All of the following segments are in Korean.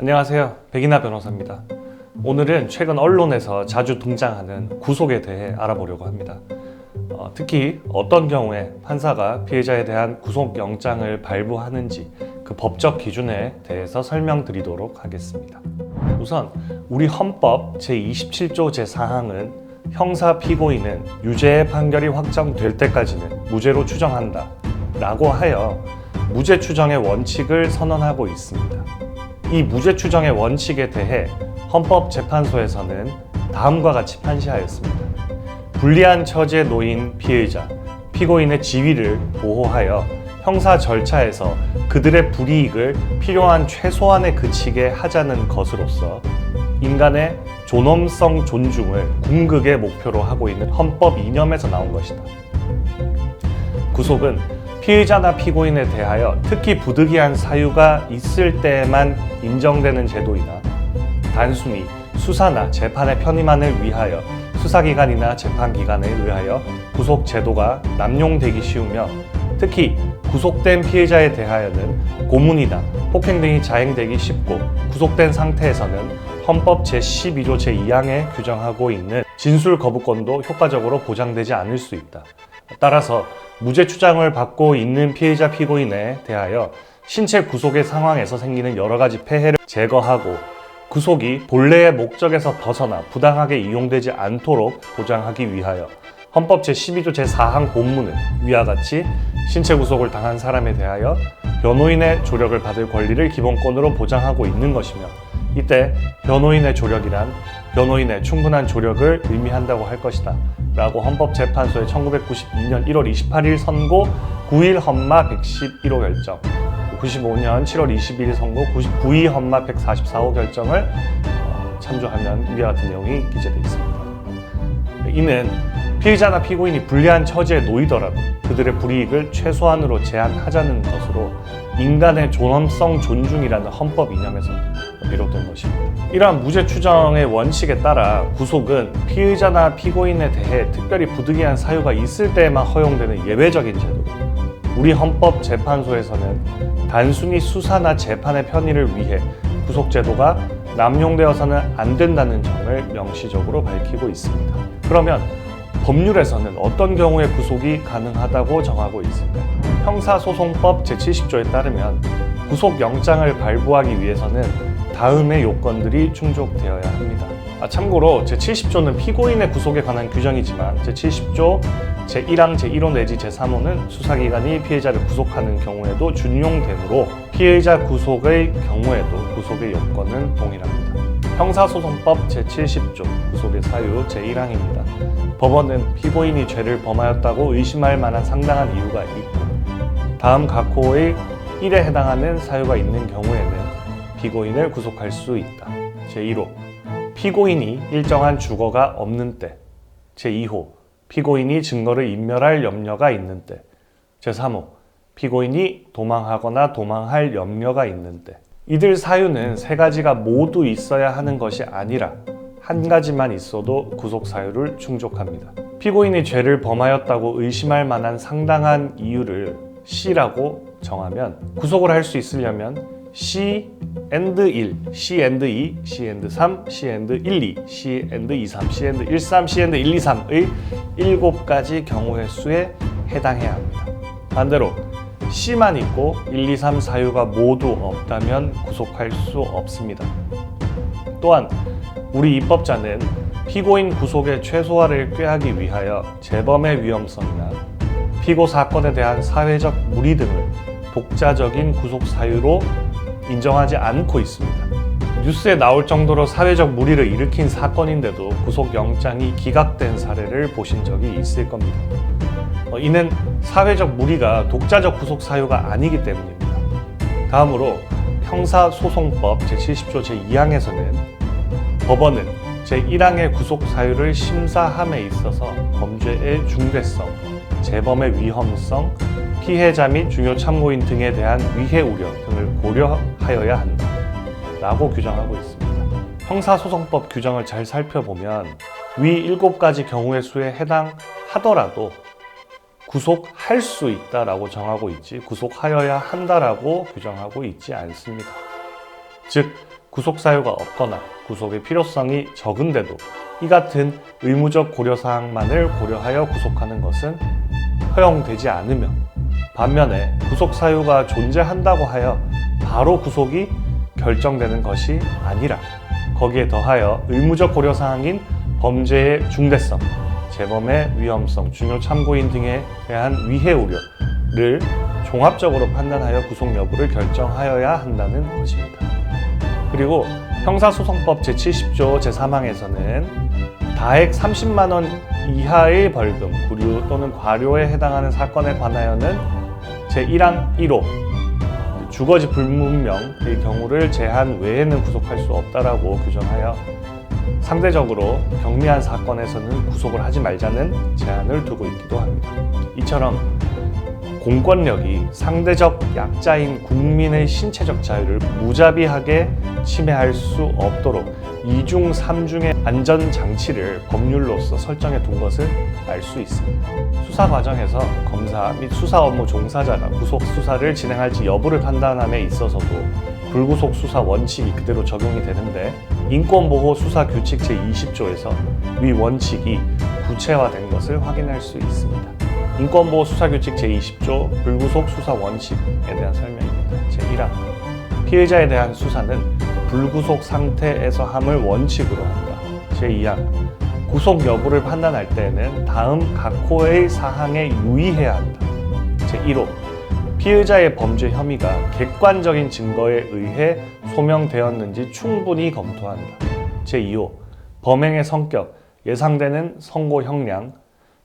안녕하세요. 백이나 변호사입니다. 오늘은 최근 언론에서 자주 등장하는 구속에 대해 알아보려고 합니다. 어, 특히 어떤 경우에 판사가 피해자에 대한 구속영장을 발부하는지 그 법적 기준에 대해서 설명드리도록 하겠습니다. 우선 우리 헌법 제27조 제4항은 형사 피고인은 유죄의 판결이 확정될 때까지는 무죄로 추정한다 라고 하여 무죄 추정의 원칙을 선언하고 있습니다. 이 무죄 추정의 원칙에 대해 헌법재판소에서는 다음과 같이 판시하였습니다. 불리한 처지에 놓인 피해자, 피고인의 지위를 보호하여 형사 절차에서 그들의 불이익을 필요한 최소한에 그치게 하자는 것으로서 인간의 존엄성 존중을 궁극의 목표로 하고 있는 헌법 이념에서 나온 것이다. 구속은 피의자나 피고인에 대하여 특히 부득이한 사유가 있을 때에만 인정되는 제도이나 단순히 수사나 재판의 편의만을 위하여 수사기관이나 재판기관에 의하여 구속 제도가 남용되기 쉬우며 특히 구속된 피해자에 대하여는 고문이나 폭행 등이 자행되기 쉽고 구속된 상태에서는 헌법 제12조 제2항에 규정하고 있는 진술 거부권도 효과적으로 보장되지 않을 수 있다. 따라서 무죄 추정을 받고 있는 피해자 피고인에 대하여 신체 구속의 상황에서 생기는 여러 가지 폐해를 제거하고 구속이 본래의 목적에서 벗어나 부당하게 이용되지 않도록 보장하기 위하여 헌법 제12조 제4항 본문은 위와 같이 신체 구속을 당한 사람에 대하여 변호인의 조력을 받을 권리를 기본권으로 보장하고 있는 것이며 이때 변호인의 조력이란 변호인의 충분한 조력을 의미한다고 할 것이다. 라고 헌법재판소의 1992년 1월 28일 선고 9일 헌마 111호 결정 95년 7월 22일 선고 92 헌마 144호 결정을 어, 참조하면 위와 같은 내용이 기재되어 있습니다. 이는 피의자나 피고인이 불리한 처지에 놓이더라도 그들의 불이익을 최소한으로 제한하자는 것으로 인간의 존엄성 존중이라는 헌법 이념에서 비롯된 것입니다. 이러한 무죄 추정의 원칙에 따라 구속은 피의자나 피고인에 대해 특별히 부득이한 사유가 있을 때에만 허용되는 예외적인 제도. 우리 헌법 재판소에서는 단순히 수사나 재판의 편의를 위해 구속 제도가 남용되어서는 안 된다는 점을 명시적으로 밝히고 있습니다. 그러면 법률에서는 어떤 경우에 구속이 가능하다고 정하고 있을까요? 형사소송법 제70조에 따르면 구속영장을 발부하기 위해서는 다음의 요건들이 충족되어야 합니다. 아, 참고로 제70조는 피고인의 구속에 관한 규정이지만 제70조 제1항 제1호 내지 제3호는 수사기관이 피해자를 구속하는 경우에도 준용되므로 피해자 구속의 경우에도 구속의 요건은 동일합니다. 형사소송법 제70조 구속의 사유 제1항입니다. 법원은 피고인이 죄를 범하였다고 의심할 만한 상당한 이유가 있고 다음 각 호의 1에 해당하는 사유가 있는 경우에는 피고인을 구속할 수 있다. 제1호 피고인이 일정한 주거가 없는 때 제2호 피고인이 증거를 인멸할 염려가 있는 때 제3호 피고인이 도망하거나 도망할 염려가 있는 때 이들 사유는 세 가지가 모두 있어야 하는 것이 아니라 한 가지만 있어도 구속 사유를 충족합니다. 피고인이 죄를 범하였다고 의심할 만한 상당한 이유를 C라고 정하면 구속을 할 수 있으려면 C and 1, C and 2, C and 3, C and 1, 2, C and 2, 3, C and 1, 3, C and 1, 2, 3의 7가지 경우의 수에 해당해야 합니다. 반대로 C만 있고 1, 2, 3 사유가 모두 없다면 구속할 수 없습니다. 또한 우리 입법자는 피고인 구속의 최소화를 꾀하기 위하여 재범의 위험성이나 피고 사건에 대한 사회적 무리 등을 독자적인 구속 사유로 인정하지 않고 있습니다. 뉴스에 나올 정도로 사회적 무리를 일으킨 사건인데도 구속 영장이 기각된 사례를 보신 적이 있을 겁니다. 어, 이는 사회적 무리가 독자적 구속 사유가 아니기 때문입니다. 다음으로 형사소송법 제70조 제2항에서는 법원은 제1항의 구속 사유를 심사함에 있어서 범죄의 중대성, 재범의 위험성, 피해자 및 중요 참고인 등에 대한 위해 우려 등을 고려하여야 한다. 라고 규정하고 있습니다. 형사소송법 규정을 잘 살펴보면 위 7가지 경우의 수에 해당하더라도 구속할 수 있다라고 정하고 있지 구속하여야 한다라고 규정하고 있지 않습니다. 즉 구속 사유가 없거나 구속의 필요성이 적은데도 이 같은 의무적 고려 사항만을 고려하여 구속하는 것은 허용되지 않으며 반면에 구속 사유가 존재한다고 하여 바로 구속이 결정되는 것이 아니라 거기에 더하여 의무적 고려 사항인 범죄의 중대성, 재범의 위험성, 중요 참고인 등에 대한 위해 우려를 종합적으로 판단하여 구속 여부를 결정하여야 한다는 것입니다. 그리고 형사소송법 제70조 제3항에서는 다액 30만 원 이하의 벌금, 구류 또는 과료에 해당하는 사건에 관하여는 제1항 1호 주거지 불문명의 경우를 제한 외에는 구속할 수 없다라고 규정하여 상대적으로 경미한 사건에서는 구속을 하지 말자는 제한을 두고 있기도 합니다. 이처럼 공권력이 상대적 약자인 국민의 신체적 자유를 무자비하게 침해할 수 없도록 이중 삼중의 안전 장치를 법률로서 설정해 둔 것을 알 수 있습니다. 수사 과정에서 검사 및 수사 업무 종사자가 구속 수사를 진행할지 여부를 판단함에 있어서도 불구속 수사 원칙이 그대로 적용이 되는데 인권보호 수사 규칙 제20조에서 위 원칙이 구체화된 것을 확인할 수 있습니다. 인권보호 수사 규칙 제20조 불구속 수사 원칙에 대한 설명입니다. 제1항 피해자에 대한 수사는 불구속 상태에서 함을 원칙으로 한다. 제2항 구속 여부를 판단할 때에는 다음 각 호의 사항에 유의해야 한다. 제1호 피의자의 범죄 혐의가 객관적인 증거에 의해 소명되었는지 충분히 검토한다. 제2호 범행의 성격, 예상되는 선고 형량,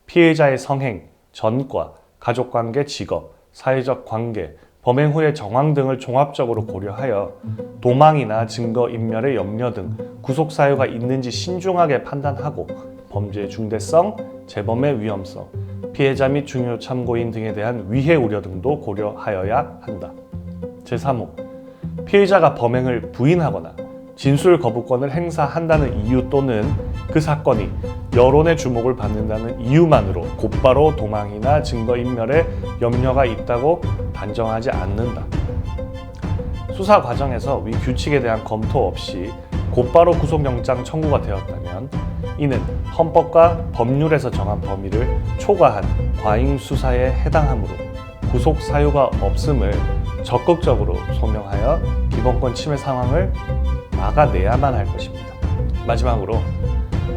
피해자의 성행, 전과, 가족관계, 직업, 사회적 관계, 범행 후의 정황 등을 종합적으로 고려하여 도망이나 증거 인멸의 염려 등 구속 사유가 있는지 신중하게 판단하고 범죄의 중대성, 재범의 위험성, 피해자 및 중요 참고인 등에 대한 위해 우려 등도 고려하여야 한다. 제3호 피해자가 범행을 부인하거나 진술 거부권을 행사한다는 이유 또는 그 사건이 여론의 주목을 받는다는 이유만으로 곧바로 도망이나 증거인멸에 염려가 있다고 단정하지 않는다. 수사 과정에서 위 규칙에 대한 검토 없이 곧바로 구속영장 청구가 되었다면 이는 헌법과 법률에서 정한 범위를 초과한 과잉 수사에 해당하므로 구속 사유가 없음을 적극적으로 소명하여 기본권 침해 상황을 막아내야만 할 것입니다. 마지막으로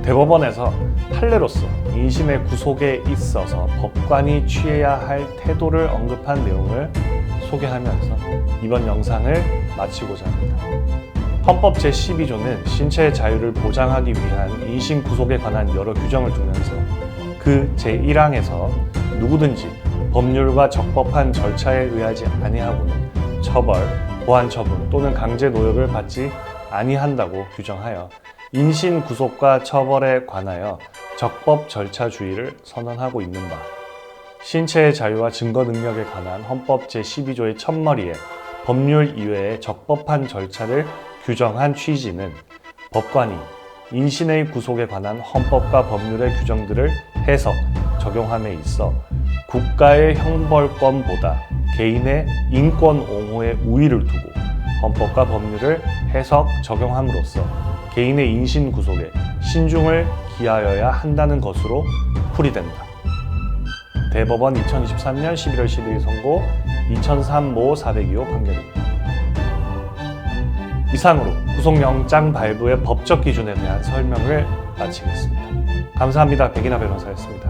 대법원에서 판례로서 인신의 구속에 있어서 법관이 취해야 할 태도를 언급한 내용을 소개하면서 이번 영상을 마치고자 합니다. 헌법 제12조는 신체의 자유를 보장하기 위한 인신 구속에 관한 여러 규정을 두면서 그 제1항에서 누구든지 법률과 적법한 절차에 의하지 아니하고는 처벌, 보안 처분 또는 강제 노역을 받지 아니한다고 규정하여 인신 구속과 처벌에 관하여 적법 절차주의를 선언하고 있는 바 신체의 자유와 증거 능력에 관한 헌법 제12조의 첫머리에 법률 이외의 적법한 절차를 규정한 취지는 법관이 인신의 구속에 관한 헌법과 법률의 규정들을 해석, 적용함에 있어 국가의 형벌권보다 개인의 인권 옹호에 우위를 두고 헌법과 법률을 해석, 적용함으로써 개인의 인신 구속에 신중을 기하여야 한다는 것으로 풀이된다. 대법원 2023년 11월 12일 선고 2003모 402호 판결입니다. 이상으로 구속영장 발부의 법적 기준에 대한 설명을 마치겠습니다. 감사합니다. 백인하 변호사였습니다.